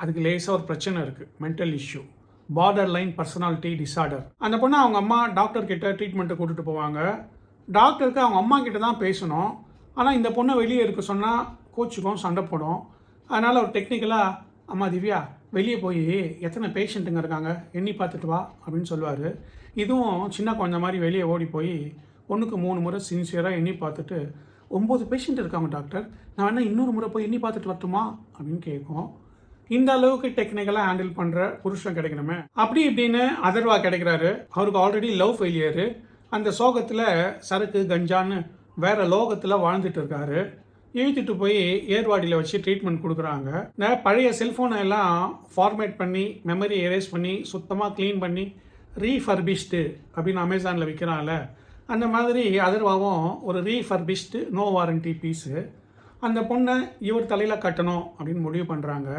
அதுக்கு லேசாக ஒரு பிரச்சனை இருக்குது mental issue borderline personality disorder அந்த பொண்ணை அவங்க அம்மா டாக்டர் கிட்ட ட்ரீட்மெண்ட்டை கூட்டிட்டு போவாங்க. டாக்டருக்கு அவங்க அம்மா கிட்ட தான் பேசணும். ஆனால் இந்த பொண்ணை வெளியே இருக்க சொன்னால் கோச்சுக்கும் சண்டை போடும். அதனால் ஒரு டெக்னிக்கலாக அம்மா திவ்யா வெளியே போய் எத்தனை பேஷண்ட்டுங்க இருக்காங்க? எண்ணி பார்த்துட்டு வா அப்படின்னு சொல்லுவார். இதுவும் சின்ன குழந்த மாதிரி வெளியே ஓடி போய் ஒன்றுக்கு மூணு முறை சின்சியராக எண்ணி பார்த்துட்டு ஒம்பது பேஷண்ட் இருக்காங்க டாக்டர் நான் வேணால் இன்னொரு முறை போய் எண்ணி பார்த்துட்டு வரட்டுமா? அப்படின்னு கேட்கும். இந்த அளவுக்கு டெக்னிக்கலாக ஹேண்டில் பண்ணுற புருஷன் கிடைக்கணுமே. அப்படி இப்படின்னு அதர்வா கிடைக்கிறாரு. அவருக்கு ஆல்ரெடி லவ் ஃபெயிலியரு அந்த சோகத்தில் சரக்கு கஞ்சான்னு வேற லோகத்தில் வாழ்ந்துட்டு இருக்காரு. இழுத்துட்டு போய் ஏர்வாடியில் வச்சு ட்ரீட்மெண்ட் கொடுக்குறாங்க. இந்த பழைய செல்ஃபோனை எல்லாம் ஃபார்மேட் பண்ணி மெமரி எரேஸ் பண்ணி சுத்தமாக க்ளீன் பண்ணி ரீஃபர்பிஷ்டு அப்படின்னு அமேசானில் விற்கிறான்ல அந்த மாதிரி அதர்வாவும் ஒரு ரீஃபர்பிஷ்டு நோ வாரண்டி பீஸு அந்த பொண்ணை இவர் தலையில் கட்டணும் அப்படின்னு முடிவு பண்ணுறாங்க